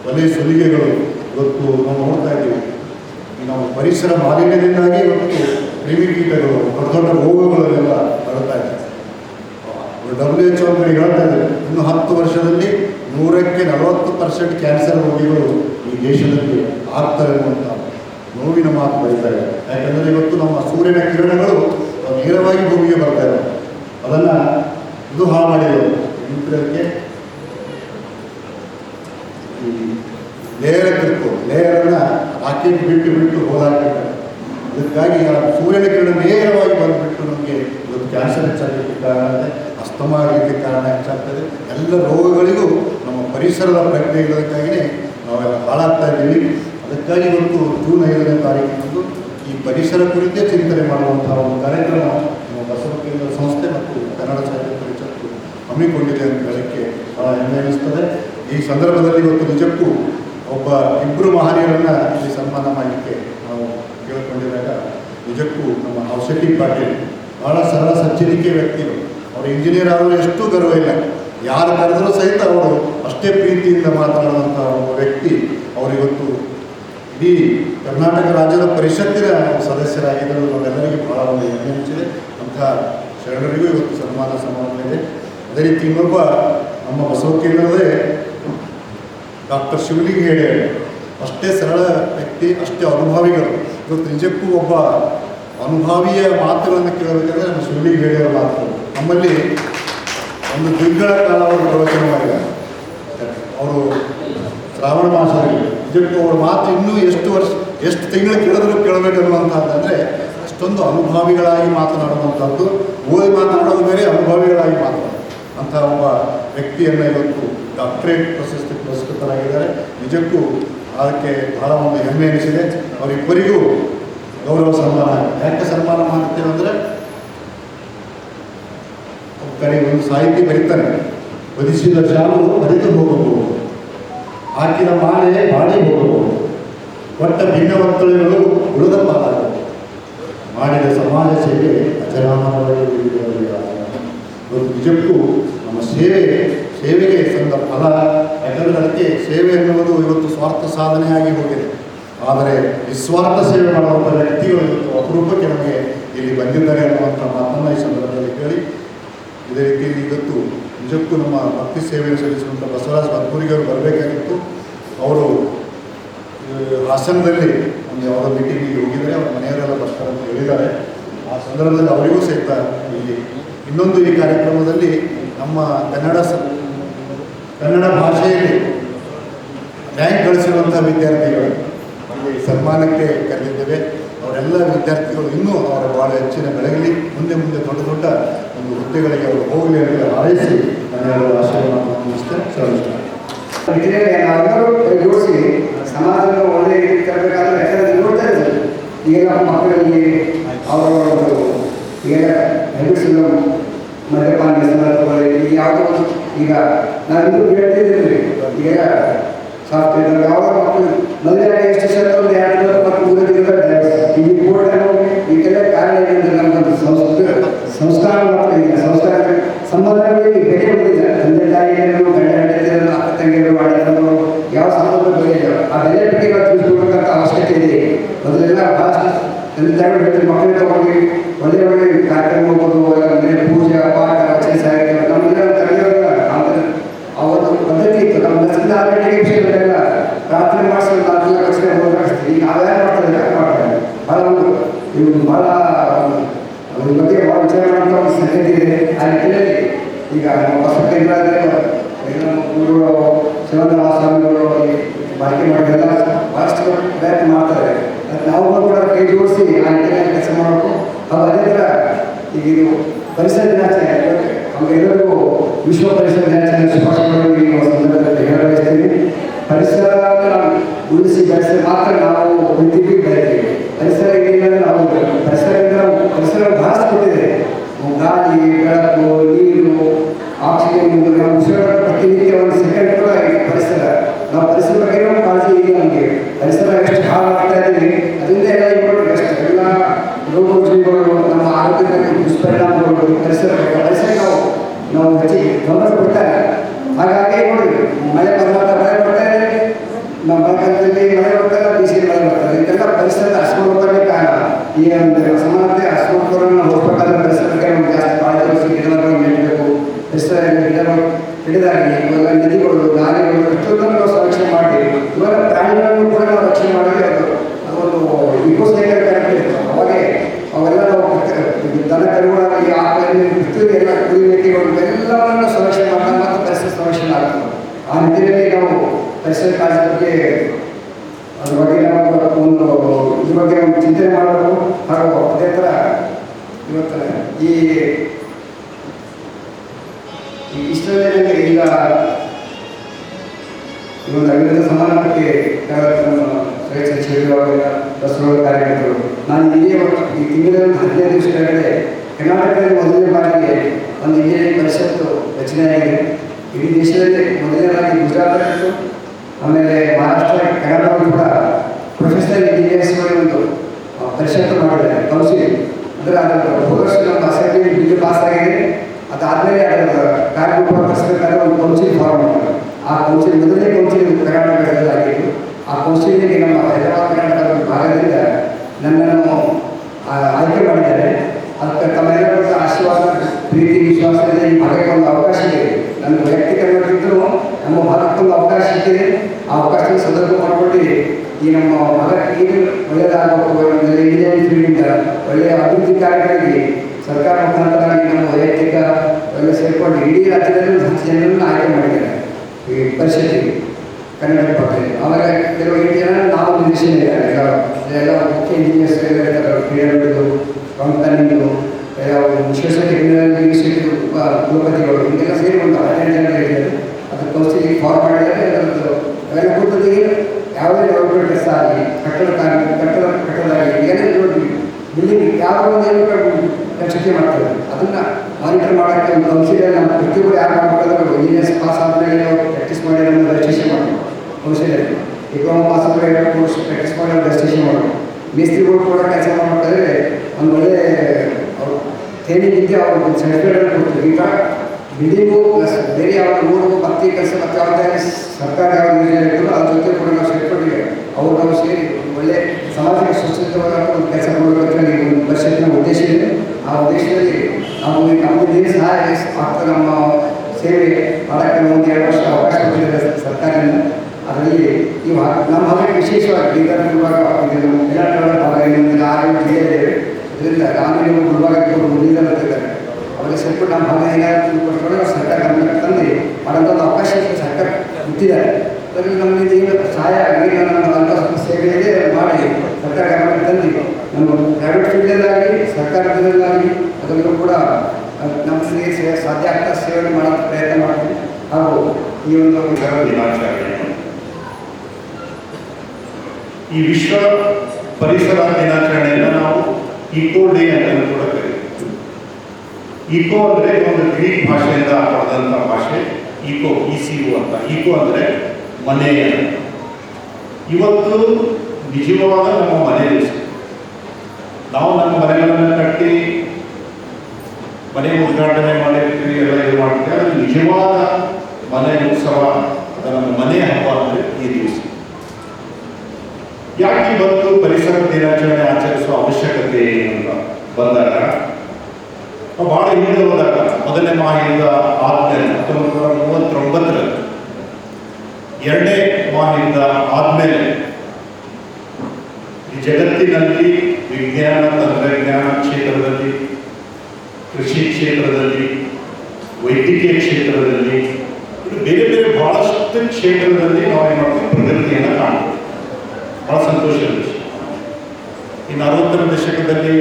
C: ಒಲೆ ಸುಲಿಗೆಗಳು ಇವತ್ತು ನಾವು ನೋಡ್ತಾ ಇದ್ದೀವಿ.
D: ನಾವು ಪರಿಸರ ಮಾಲಿನ್ಯದಿಂದಾಗಿ ಇವತ್ತು ಕ್ರಿಮಿಕೀಟಗಳು, ದೊಡ್ಡ ದೊಡ್ಡ ರೋಗಗಳನ್ನೆಲ್ಲ ಬರ್ತಾ ಇದೆ. ಡಬ್ಲ್ಯೂ ಎಚ್ ಅವರು ಹೇಳ್ತಾ ಇದ್ದಾರೆ. ಇನ್ನು ಹತ್ತು ವರ್ಷದಲ್ಲಿ ನೂರಕ್ಕೆ ನಲವತ್ತು ಪರ್ಸೆಂಟ್ ಕ್ಯಾನ್ಸರ್ ರೋಗಿಗಳು ಈ ದೇಶದಲ್ಲಿ ಆಗ್ತಾರೆ ಅನ್ನುವಂಥ ನೋವಿನ ಮಾತು ಬರೀತಾರೆ ಯಾಕಂದರೆ ಇವತ್ತು ನಮ್ಮ ಸೂರ್ಯನ ಕಿರಣಗಳು ನೇರವಾಗಿ ಭೂಮಿಗೆ ಬರ್ತಾ ಇದೆ ಅದನ್ನು ಇದು ಹಾಳು ಮಾಡಿದ್ರು ಇಂದ್ರಕ್ಕೆ ಈ ಲೇಯರ್ ತಿರ್ಕು ಲೇಯರನ್ನು ರಾಕೆಟ್ ಬಿಟ್ಟು ಬಿಟ್ಟು ಹೋದಾಕಿದ್ದಾರೆ ಅದಕ್ಕಾಗಿ ಸೂರ್ಯನ ಕಿರಣ ನೇರವಾಗಿ ಬಂದುಬಿಟ್ಟು ನಮಗೆ ಇವತ್ತು ಕ್ಯಾನ್ಸರ್ ಹೆಚ್ಚಾಗಲಿಕ್ಕೆ ಕಾರಣ ಆಗುತ್ತೆ ಅಸ್ತಮ ಆಗಲಿಕ್ಕೆ ಕಾರಣ ಹೆಚ್ಚಾಗ್ತದೆ. ಎಲ್ಲ ರೋಗಗಳಿಗೂ ನಮ್ಮ ಪರಿಸರದ ಪ್ರಜ್ಞೆ ನಾವೆಲ್ಲ ಹಾಳಾಗ್ತಾ ಇದ್ದೀವಿ. ಅದಕ್ಕಾಗಿ ಇವತ್ತು ಜೂನ್ ಐದನೇ ತಾರೀಕಿನಂದು ಈ ಪರಿಸರ ಕುರಿತೇ ಚಿಂತನೆ ಮಾಡುವಂತಹ ಒಂದು ಕಾರ್ಯಕ್ರಮ ನಮ್ಮ ಬಸವ ಕೇಂದ್ರ ಸಂಸ್ಥೆ ಮತ್ತು ಕನ್ನಡ ಹಮ್ಮಿಕೊಂಡಿದೆ ಅಂತ ಹೇಳಕ್ಕೆ ಬಹಳ ಹೆಮ್ಮೆ ಅನಿಸ್ತದೆ ಈ ಸಂದರ್ಭದಲ್ಲಿ ಇವತ್ತು ನಿಜಕ್ಕೂ ಒಬ್ಬ ಇಬ್ಬರು ಮಹನೀಯರನ್ನ ಇಲ್ಲಿ ಸನ್ಮಾನ ಮಾಡಲಿಕ್ಕೆ ನಾವು ಕೇಳಿಕೊಂಡಿದ್ದಾಗ ನಿಜಕ್ಕೂ ನಮ್ಮ ಔಷಧಿ ಪಾಟೀಲ್ ಬಹಳ ಸರಳ ಸಜ್ಜನಿಕೆ ವ್ಯಕ್ತಿಗಳು ಅವರು ಇಂಜಿನಿಯರ್ ಆದರೂ ಎಷ್ಟು ಗರ್ವ ಇಲ್ಲ. ಯಾರು ಕರೆದರೂ ಸಹಿತ ಅವರು ಅಷ್ಟೇ ಪ್ರೀತಿಯಿಂದ ಮಾತನಾಡುವಂಥ ಒಬ್ಬ ವ್ಯಕ್ತಿ ಅವರಿವತ್ತು ಇಡೀ ಕರ್ನಾಟಕ ರಾಜ್ಯದ ಪರಿಷತ್ತಿನ ಸದಸ್ಯರಾಗಿದ್ದರು. ನಾವೆಲ್ಲರಿಗೂ ಬಹಳ ಒಂದು ಹೆಮ್ಮೆ ಅನಿಸಿದೆ ಅಂಥ ಶರಣರಿಗೂ ಇವತ್ತು ಸನ್ಮಾನ ಸಮಾರಂಭ ಇದೆ. ಅದೇ ರೀತಿ ಇನ್ನೊಬ್ಬ ನಮ್ಮ ಬಸವ ಕೇಂದ್ರದೇ ಡಾಕ್ಟರ್ ಶಿವಲಿಂಗ ಹೇಳಿ. ಅಷ್ಟೇ ಸರಳ ವ್ಯಕ್ತಿ, ಅಷ್ಟೇ ಅನುಭಾವಿಗಳು. ಇವತ್ತು ನಿಜಕ್ಕೂ ಒಬ್ಬ ಅನುಭಾವಿಯ ಮಾತುಗಳನ್ನು ಕೇಳಬೇಕಾದ್ರೆ ನಮ್ಮ ಶಿವಲಿಂಗ ಹೇಳಿರೋ ಮಾತು. ನಮ್ಮಲ್ಲಿ ಒಂದು ತಿಂಗಳ ಕಾಲ ಅವರು ಪ್ರವಚನ ಮಾಡಿದ್ದಾರೆ. ಅವರು ಶ್ರಾವಣ ಮಾಸದಲ್ಲಿ. ನಿಜಕ್ಕೂ ಅವರ ಮಾತು ಇನ್ನೂ ಎಷ್ಟು ವರ್ಷ, ಎಷ್ಟು ತಿಂಗಳು ಕೇಳಿದ್ರು ಕೇಳಬೇಕನ್ನುವಂಥದ್ದಂದರೆ ಅಷ್ಟೊಂದು ಅನುಭವಿಗಳಾಗಿ ಮಾತನಾಡುವಂಥದ್ದು. ಓದಿ ಮಾತನಾಡೋದು ಬೇರೆ, ಅನುಭವಿಗಳಾಗಿ ಮಾತನಾಡೋದು ಅಂಥ ಒಬ್ಬ ವ್ಯಕ್ತಿಯನ್ನು ಇವತ್ತು ಡಾಕ್ಟ್ರೇಟ್ ಪ್ರಶಸ್ತಿ ಪುರಸ್ಕೃತರಾಗಿದ್ದಾರೆ ನಿಜಕ್ಕೂ ಅದಕ್ಕೆ ಬಹಳ ಒಂದು ಹೆಮ್ಮೆ ಎನಿಸಿದೆ. ಅವರಿಬ್ಬರಿಗೂ ಗೌರವ ಸನ್ಮಾನ. ಯಾಕೆ ಸನ್ಮಾನ ಮಾಡ್ತೇವೆ ಅಂದರೆ ಕಡೆ ಒಂದು ಸಾಹಿತಿ ಬರೀತಾನೆ. ಬದಿಸಿದ ಶಾಲು ಹರಿದು ಹೋಗಬಹುದು ಹಾಕಿದ ಮಾಲೆ ಬಾಡಿ ಹೋಗಬಹುದು ಕೊಟ್ಟ ಭಿನ್ನವರ್ತುಗಳು ಉಳಿದ ಪಾಲಾಗಬಹುದು ಮಾಡಿದ ಸಮಾಜ ಸೇವೆ ಅಜರಾಮರವಾಗಿ ನಿಜಕ್ಕೂ ನಮ್ಮ ಸೇವೆ, ಸೇವೆಗೆ ಸಂದ ಫಲ ಯಾಕಂದರೆ ಸೇವೆ ಎನ್ನುವುದು ಇವತ್ತು ಸ್ವಾರ್ಥ ಸಾಧನೆಯಾಗಿ ಹೋಗಿದೆ. ಆದರೆ ನಿಸ್ವಾರ್ಥ ಸೇವೆ ಮಾಡುವಂಥ ವ್ಯಕ್ತಿಗಳು ಇವತ್ತು ಅಪರೂಪಕ್ಕೆ ನಮಗೆ ಇಲ್ಲಿ ಬಂದಿದ್ದಾರೆ ಅನ್ನುವಂಥ ಮಾತನ್ನ ಈ ಸಂದರ್ಭದಲ್ಲಿ ಕೇಳಿ ಇದೇ ರೀತಿಯಲ್ಲಿ ಇವತ್ತು ನಿಜಕ್ಕೂ ನಮ್ಮ ಭಕ್ತಿ ಸೇವೆಯನ್ನು ಸಲ್ಲಿಸುವಂಥ ಬಸವರಾಜ್ ಬದ್ಮೂರಿಗವರು ಬರಬೇಕಾಗಿತ್ತು. ಅವರು ಹಾಸನದಲ್ಲಿ ಒಂದು ಯಾವುದೋ ಮೀಟಿಂಗಿಗೆ ಹೋಗಿದ್ದಾರೆ. ಅವರ ಮನೆಯವರೆಲ್ಲ ಬರ್ತಾರೆ ಅಂತ ಹೇಳಿದ್ದಾರೆ. ಆ ಸಂದರ್ಭದಲ್ಲಿ ಅವರಿಗೂ ಸಹಿತ ಇಲ್ಲಿ ಇನ್ನೊಂದು ಈ ಕಾರ್ಯಕ್ರಮದಲ್ಲಿ ನಮ್ಮ ಕನ್ನಡ ಕನ್ನಡ ಭಾಷೆಯಲ್ಲಿ ರ್ಯಾಂಕ್ ಗಳಿಸಿರುವಂಥ ವಿದ್ಯಾರ್ಥಿಗಳು ಇಲ್ಲಿ ಸನ್ಮಾನಕ್ಕೆ ಕರೆದಿದ್ದೇವೆ. ಅವರೆಲ್ಲ ವಿದ್ಯಾರ್ಥಿಗಳು ಇನ್ನೂ ಅವರ ಭಾಳ ಹೆಚ್ಚಿನ ಬೆಳಗಲಿ ಮುಂದೆ ಮುಂದೆ ದೊಡ್ಡ ದೊಡ್ಡ ಒಂದು ಹುದ್ದೆಗಳಿಗೆ ಅವರು ಹೋಗಲಿ ಅಂತ ಹಾರೈಸಿ ನಾನು ಆಶೀರ್ವಾದ ಮುಗಿಸ್ತೇನೆ
E: ಜೋಡಿಸಿ ಸಮಾಜವನ್ನು ಒಳ್ಳೆ ರೀತಿ ತರಬೇಕಾದ್ರೆ ಯಾಕಂದ್ರೆ ಈಗ ನಮ್ಮ ಅವರ ಒಂದು ಈಗ ಹೆಂಗಸರು ಮದ್ಯಪಾನ ಈಗ ಯಾವುದೋ ಈಗ ನಾವಿಂದು ಹೇಳ್ತಿದ್ದೀವಿ ಈಗ ಸಾಫ್ಟ್ವೇರ್ ಯಾವಾಗ ಮಕ್ಕಳು ಮದುವೆ ಎಷ್ಟು ಶತ ಒಂದು ಎರಡು ಮಕ್ಕಳು ಮೂರು ಈ ಬೋರ್ಡ್ ಈಗೆಲ್ಲ ಕಾರಣ ಏನಂದ್ರೆ ನಮ್ಮದು ಸಂಸ್ಕೃತ, ಸಂಸ್ಕಾರ ಈಗ ಸಂಸ್ಕಾರ ಸಂಬಂಧಗಳಿಗೆ ಬೆಲೆ ಉಳಿದಿಲ್ಲ ತಂದೆ ತಾಯಿಯರು, ಗಂಡ ಹೆಂಡತಿಯರು, ಅಕ್ಕ ತಂಗಿಯರು ಯಾವ ಸಂಬಂಧ ಬೆಲೆ ಆ ಬೆಲೆ ಬಗ್ಗೆ ತಿಳಿಸ್ಕೊಡ್ಬೇಕಂತ ಅವಶ್ಯಕತೆ ಇದೆ. ಮೊದಲೆಲ್ಲ ಭಾಳ ತಾಯಿಗಳು ಹೇಳ್ತಾರೆ ಮಕ್ಕಳಿಗೆ ತಗೊಂಡು ಒಳ್ಳೆ ಒಳ್ಳೆ ಕಾರ್ಯಕ್ರಮ ಹೋಗೋದು ಪೂಜೆ, ಪಾಠ ವಚನ ಸಾಹಿತ್ಯ ನಮ್ಮೆಲ್ಲ ತಂಗಿಯವರ ಅವತ್ತು ಪದ್ಧತಿ ಇತ್ತು. ನಮ್ಮ ಆರು ಗಂಟೆಗೆ ವಿಷಯಗಳೆಲ್ಲ ರಾತ್ರಿ ಮಾಡಿಸೋದು ನಾಲ್ಕು ಲಕ್ಷ ಹೋಗಿ ಈಗ ನಾವ್ಯಾರು ಮಾಡ್ತಾರೆ ಯಾಕೆ ಮಾಡ್ತಾರೆ ಭಾಳ ಒಂದು ಇವ್ರು ಭಾಳ ಬಗ್ಗೆ ಭಾಳ ವಿಚಾರ ಮಾಡ್ತಾ ಒಂದು ಸಂಗತಿ ಇದೆ ಆ ಈಗ ನಮ್ಮ ಹೊಸ ಕೇಂದ್ರ ಈಗ ನಮ್ಮ ಗುರುಗಳು ಶಿವನ ಸ್ವಾಮಿಗಳು ಈ ಬಾಕಿ ಮಾಡಿದೆಲ್ಲ ಭಾಳಷ್ಟು ಪ್ರಯತ್ನ ಮಾಡ್ತಾರೆ ಅದ್ ನಾವು ಜೋಡಿಸಿ ಆ ನಿಟ್ಟಿನಲ್ಲಿ ಕೆಲಸ ಮಾಡಬೇಕು. ಹಾಗೂ ಅದೇ ಥರ ಈಗ ಇದು ಪರಿಸರ ದಿನಾಚರಣೆ ನಮಗೆಲ್ಲರಿಗೂ ವಿಶ್ವ ಪರಿಸರ ದಿನಾಚರಣೆ ಶುಭಾಶಯಗಳು ಈ ಸಂದರ್ಭದಲ್ಲಿ ಹೇಳಬಯಸ್ತೀನಿ. ಪರಿಸರ ಉಳಿಸಿ ಬೆಳೆಸಿದ್ರೆ ಮಾತ್ರ ನಾವು ಉಳಿತೀವಿ ಬೆಳಿತೀವಿ ಪರಿಸರ ಏನಿಲ್ಲ ಅಂದ್ರೆ ನಾವು ಪರಿಸರದಿಂದ ನಾವು ಪರಿಸರ ಬಹಳ ಕೊಟ್ಟಿದೆ ಗಾಳಿ ಬೆಳಕು ನೀರು ಆಕ್ಸಿಜನ್ ನಾವು ಉಸಿರಾಟ ಪ್ರತಿನಿತ್ಯ ಒಂದು ಸೆಕೆಂಡ್ ಕೂಡ ಈ ಪರಿಸರ ನಾವು ಪರಿಸರ ಬಗ್ಗೆ ನಾವು ಕಾಳಜಿ ಇದೆ ನಮಗೆ ಪರಿಸರ ಎಷ್ಟು ಹಾಳು ಆಗ್ತಾ ಇದ್ದೀವಿ ಅದರಿಂದ ಎಲ್ಲ ಇಂಪಾರ್ಟೆಂಟ್ ಎಷ್ಟು ಎಲ್ಲ ರೋಗ ರುಜಿನಗಳು ನಮ್ಮ ಆರೋಗ್ಯದ ಮೇಲೆ ದುಷ್ಪರಿಣಾಮಗಳು ಪರಿಸರ ಪರಿಸರ ನಾವು ನಾವು ಹೆಚ್ಚಿಗೆ ಗಮನ ಕೊಡ್ತಾರೆ ಹಾಗಾಗಿ ನೋಡಿ ಮಳೆ ಬರ್ಲಾತ ಮಳೆ ಬರ್ತಾ ಇದೆ ನಮ್ಮ ಬರಗಾಲದಲ್ಲಿ ಮಳೆ ಬರ್ತಾ ಇಲ್ಲ ಬೇಸಿಗೆ ಮಳೆ ಬರ್ತಾ ಇದೆ ಇದೆಲ್ಲ ಪರಿಸರ ಈ ಒಂದು ಸಮಾನತೆ ಅಸ್ಮತ್ವರನ್ನು ಹೋಗ್ಬೇಕಾದ್ರೆ ಪರಿಸರಕ್ಕೆ ನಮ್ಗೆ ಜಾಸ್ತಿ ಕಾಳಜಿ ವಹಿಸಿ ಗಿಡಗಳನ್ನು ನೆಡಬೇಕು ಪರಿಸರ ಗಿಡಗಳು ಹಿಡಿದಾಗಿ ಇವಾಗ ನದಿಗಳು ನಾಲೆಗಳು ಎಷ್ಟೊಂದನ್ನು ನಾವು ಸಂರಕ್ಷಣೆ ಮಾಡಿ ಇವಾಗ ಪ್ರಾಣಿಗಳನ್ನು ಕೂಡ ನಾವು ರಕ್ಷಣೆ ಮಾಡಿದ್ರೆ ಅದು ಅದೊಂದು ಇಕೋಸೈಕಲ್ ಕರೆಕ್ಟ್ ಇರ್ತದೆ ಅವಾಗೆ ಅವೆಲ್ಲ ನಾವು ಇದು ದನ ಕರುಗಳಾಗಲಿ ಆಕಳಲ್ಲಿ ಬಿಟ್ಟು ಎಲ್ಲ ಕುರಿ ಮೇಕೆಗಳು ಎಲ್ಲವನ್ನು ಸಂರಕ್ಷಣೆ ಮಾಡಿದಾಗ ಮತ್ತು ಪರಿಸರ ಸಂರಕ್ಷಣೆ ಆಗ್ತದೆ ಆ ನಿಟ್ಟಿನಲ್ಲಿ ನಾವು ಪರಿಸರ ಕಾಳಜಿ ಬಗ್ಗೆ ಅದ್ರ ಬಗ್ಗೆ ನಾವು ಒಂದು ಇದ್ರ ಬಗ್ಗೆ ಒಂದು ಚಿಂತನೆ ಮಾಡಬೇಕು ಹಾಗೂ ಅದೇ ಥರ ಇವತ್ತು ಈ ಈ ಇಷ್ಟರಲ್ಲೇ ನನಗೆ ಈಗ ಈ ಒಂದು ಅಭಿವೃದ್ಧಿ ಸಮಾರಂಭಕ್ಕೆ ನಮ್ಮ ರೈತ ಸಚಿವರುಗಳ ಬಸವರ ಕಾರ್ಯಕರ್ತರು ನಾನು ಇದೇ ವರ್ಷ ಈ ತಿಂಗಳ ಒಂದು ಹದಿನೈದು ದಿವಸ ಕೆಳಗಡೆ ಕರ್ನಾಟಕದಲ್ಲಿ ಮೊದಲನೇ ಬಾರಿಗೆ ಒಂದು ಇಂಜಿನಿಯರಿಂಗ್ ಪರಿಷತ್ತು ರಚನೆಯಾಗಿದೆ ಇಡೀ ದೇಶದಲ್ಲಿ ಮೊದಲನೇದಾಗಿ ಗುಜರಾತ್ ಮಹಾರಾಷ್ಟ್ರ ಕರ್ನಾಟಕ ಕೂಡ ಪ್ರೊಫೆಷನಲ್ ಇಂಜಿನಿಯರ್ಸ್ಗಳ ಒಂದು ಪರಿಷತ್ತು ಮಾಡಿದ್ದಾರೆ. ಕೌನ್ಸಿಲ್ ಅಂದರೆ ಅದರ ಹೋದ ವರ್ಷ ನಮ್ಮ ಅಸೆಂಬ್ಲಿ ಬಿಲ್ ಪಾಸ್ ಆಗಿದೆ ಅದಾದಮೇಲೆ ಅದರ ಕಾರ್ಯರೂಪ ಒಂದು ಕೌನ್ಸಿಲ್ ಫಾರ್ಮ್ ಮಾಡಿದ್ದಾರೆ ಆ ಕೌನ್ಸಿಲ್ ಮೊದಲನೇ ಕೌನ್ಸಿಲ್ ಕರ್ನಾಟಕದಲ್ಲಿ ಆಗಿತ್ತು ಆ ಕೌನ್ಸಿಲಿಗೆ ನಮ್ಮ ಹೈದರಾಬಾದ್ ಕರ್ನಾಟಕದ ಒಂದು ಭಾಗದಿಂದ ನನ್ನನ್ನು ಆ, ಆಯ್ಕೆ ಮಾಡಿದ್ದಾರೆ ಅದಕ್ಕೆ ತಮ್ಮೆಲ್ಲರ ಆಶೀರ್ವಾದ ಪ್ರೀತಿ ವಿಶ್ವಾಸದಿಂದ ಈ ಭಾಗಕ್ಕೆ ಒಂದು ಅವಕಾಶ ಇದೆ ನನ್ನ ವೈಯಕ್ತಿಕವಾಗಿದ್ದರೂ ನಮ್ಮ ಭಾಗಕ್ಕೊಂದು ಅವಕಾಶ ಸಿಕ್ಕಿದೆ ಆ ಅವಕಾಶ ಸಂದರ್ಭ ಮಾಡಿಕೊಂಡು ಈ ನಮ್ಮ ಭಾಗಕ್ಕೆ ಒಳ್ಳೆಯದಾಗಬೇಕು ನಮ್ಮಲ್ಲಿ ಇಂಜಿನಿಯರಿಂಗ್ ಫೀಲ್ಡಿಂದ ಒಳ್ಳೆಯ ಅಭಿವೃದ್ಧಿ ಕಾರ್ಯಗಳಿಗೆ ಸರ್ಕಾರ ಮುಖಾಂತರ ನಮ್ಮ ವೈಯಕ್ತಿಕ ಎಲ್ಲ ಸೇರಿಕೊಂಡು ಇಡೀ ರಾಜ್ಯದಲ್ಲಿ ಹತ್ತು ಜನರನ್ನು ಆಯ್ಕೆ ಮಾಡಿದ್ದಾರೆ. ಈ ಪರಿಷತ್ತಿಗೆ, ಕನ್ನಡ ಪಕ್ಷದಲ್ಲಿ ಆಮೇಲೆ ಕೆಲವು ಎಂಟು ನಾವು ನಿರ್ದೇಶನ ಇದ್ದಾರೆ. ಎಲ್ಲ ಮುಖ್ಯ ಇಂಜಿನಿಯರ್ಸ್ ಇರ್ತಾರೆ. ಕ್ರೀಡೆಗಳು ಕಂಪನಿಗಳು ಭೂಪತಿಗಳು. ಯೂನಿವರ್ಸಿಟಿ ಸೇರಿಕೊಂಡು ಹದಿನೆಂಟು ಜನ ಇದ್ದಾರೆ. ಅದು ಕೌನ್ಸಿಲಿಗೆ ಫಾರ್ಮ್ ಮಾಡಿದರೆ ಅದರದ್ದು ಅವೆಲ್ಲ ಯಾವುದೇ ಡೆವಲಪ್ಮೆಂಟ್ ಕೆಲಸ ಆಗಲಿ, ಕಟ್ಟಡ ಕಟ್ಟಡ ಕಟ್ಟಡದಾಗಲಿ ಏನೇ ಬಿಲ್ಡಿಂಗ್ ಯಾವ ಒಂದು ಏನು ಕನ್ಸ್ಟ್ರಕ್ಷನ್ ಮಾಡ್ತಾರೆ. ಅದನ್ನ ಮಾನಿಟರ್ ಮಾಡೋಕ್ಕೆ ಒಂದು ಕೌನ್ಸಿಲ್ ನಮ್ಮ ಪ್ರತಿಯೊಬ್ಬರು ಯಾರು ಮಾಡ್ಬೇಕಾದ್ರೆ ಇಂಜಿನಿಯರ್ಸ್ ಪಾಸ್ ಆದಮೇಲೆ ಪ್ರಾಕ್ಟೀಸ್ ಮಾಡಿ ನಮ್ಮ ರಿಜಿಸ್ಟ್ರೇಷನ್ ಮಾಡಬೇಕು. ಡಿಪ್ಲೊಮಾ ಪಾಸ್ ಆದರೆ ಕೋರ್ಸ್ ಪ್ರಾಕ್ಟೀಸ್ ಮಾಡಿ ಅವ್ರು ರಿಜಿಸ್ಟ್ರೇಷನ್ ಮಾಡಬೇಕು. ಮೇಸ್ತ್ರಿಗಳು ಕೂಡ ಕೆಲಸ ಮಾಡ್ಬೇಕಾದ್ರೆ ಒಂದು ಒಳ್ಳೆ, ಅವರು ಇದ್ದೆ ಅವ್ರು ಒಂದು ಸರ್ಟಿಫಿಕೇಟ್ ಕೊಡ್ತಾರೆ. ಈಗ ಬಿಲ್ಡಿಂಗು ಪ್ಲಸ್ ಬೇರೆ ಯಾವ ಮೂರು ಮತ್ತೆ ಕೆಲಸ ಮತ್ತೆ ಯಾವುದೇ ಸರ್ಕಾರ ಯಾವ ಯೋಜನೆ ಅದ್ರ ಜೊತೆ ಕೂಡ ನಾವು ಸೇರ್ಕೊಂಡಿದ್ದೇವೆ ಅವ್ರು ನಾವು ಸೇರಿ ಒಂದು ಒಳ್ಳೆ ಸಮಾಜಕ್ಕೆ ಸುಸ್ಥಿತವಾದ ಒಂದು ಕೆಲಸ ಮಾಡಬೇಕು ಈ ಒಂದು ಉದ್ದೇಶ ಇದೆ. ಆ ಉದ್ದೇಶದಲ್ಲಿ ನಾವು ಏನು ಸಹಾಯ ಆಗ್ತದೆ ನಮ್ಮ ಸೇವೆ ಮಾಡೋಕ್ಕೆ ಒಂದು ಎರಡು ವರ್ಷ ಅವಕಾಶ ಕೊಟ್ಟಿದ್ದಾರೆ ಸರ್ಕಾರದಿಂದ. ಅದರಲ್ಲಿ ಈ ನಮ್ಮ ಭಾಗಕ್ಕೆ ವಿಶೇಷವಾಗಿ ಬೀದರ್ ನಮ್ಮ ಕರ್ನಾಟಕದ ಭಾಗ ಆರು ಜಿಲ್ಲೆಯಲ್ಲಿವೆ ಇದರಿಂದ ಗ್ರಾಮೀಣ ವಿಭಾಗಕ್ಕೆ ಅವರು ಅವರಿಗೆ ಸ್ವಲ್ಪ ನಮ್ಮ ಭಾಗ ಏನಾದರೂ ಕೊಟ್ಕೊಂಡು ನಾವು ಸರ್ಕಾರ ತಂದು ಮಾಡೋಂಥ ಅವಕಾಶ ಸರ್ಕಾರ ಬಿಟ್ಟಿದ್ದಾರೆ ಅದರಲ್ಲಿ ನಮಗೆ ಸಹಾಯ ಆಗಲಿ ನಮ್ಮ ಸೇವೆಯಲ್ಲಿ ಮಾಡಿ. ಸರ್ಕಾರ ನಮ್ಮ ಪ್ರೈವೇಟ್ ಫೀಲ್ಡಲ್ಲಾಗಲಿ ಸರ್ಕಾರದಲ್ಲಾಗಲಿ ಅದರಲ್ಲೂ ಕೂಡ ನಮ್ಮ ಸೇವೆ ಸಾಧ್ಯ ಆಗ್ತಾ ಸೇವೆ ಮಾಡೋಕ್ಕೆ ಪ್ರಯತ್ನ ಮಾಡ್ತೀವಿ. ಹಾಗೂ ಈ ಒಂದು
C: ಈ ವಿಶ್ವ ಪರಿಸರ ದಿನಾಚರಣೆಯನ್ನು ನಾವು ಇಕೋ ಡೇ ಅಂತ ಕೂಡ ಕರೀತೀವಿ. ಇಕೋ ಅಂದರೆ ಒಂದು ಗ್ರೀಕ್ ಭಾಷೆಯಿಂದ ಪಡೆದಂಥ ಭಾಷೆ ಇಕೋ ಇ ಸಿ ಯು ಅಂತ. ಇಕೋ ಅಂದರೆ ಮನೆಯ ಇವತ್ತು ನಿಜವಾದ ನಮ್ಮ ಮನೆ ದಿವಸ ನಾವು ನಮ್ಮ ಮನೆಗಳನ್ನು ಕಟ್ಟಿ ಮನೆ ಉದ್ಘಾಟನೆ ಮಾಡಿರ್ತೀವಿ, ಎಲ್ಲ ಇದು ಮಾಡ್ತೀವಿ. ಅದು ನಿಜವಾದ ಮನೆ ಉತ್ಸವ ನಮ್ಮ ಮನೆ ಹಬ್ಬ ಅಂದರೆ ಈ ದಿವಸ. ಯಾಕೆ ಬಂತು ಪರಿಸರ ದಿನಾಚರಣೆ ಆಚರಿಸುವ ಅವಶ್ಯಕತೆ ಅಂತ ಬಂದಾಗ ಬಹಳ ಹಿಂದೆ ಹೋದಾಗ, ಮೊದಲನೇ ಮಹಾಯುದ್ಧ ಆದ್ಮೇಲೆ ಹತ್ತೊಂಬತ್ತು ನೂರ ಮೂವತ್ತೊಂಬತ್ತರಲ್ಲಿ, ಎರಡನೇ ಮಹಾಯುದ್ಧ ಆದ್ಮೇಲೆ ಜಗತ್ತಿನಲ್ಲಿ ವಿಜ್ಞಾನ, ತಂತ್ರಜ್ಞಾನ ಕ್ಷೇತ್ರದಲ್ಲಿ, ಕೃಷಿ ಕ್ಷೇತ್ರದಲ್ಲಿ, ವೈದ್ಯಕೀಯ ಕ್ಷೇತ್ರದಲ್ಲಿ ಬೇರೆ ಬೇರೆ ಬಹಳಷ್ಟು ಕ್ಷೇತ್ರದಲ್ಲಿ ನಾವು ಏನು ಮಾಡ್ತೀವಿ? ಪ್ರಗತಿಯನ್ನು ಕಾಣ್ತೀವಿ. ಬಹಳ ಸಂತೋಷದ ವಿಷಯ. ಇನ್ನು ಅರವತ್ತರ ದಶಕದಲ್ಲಿ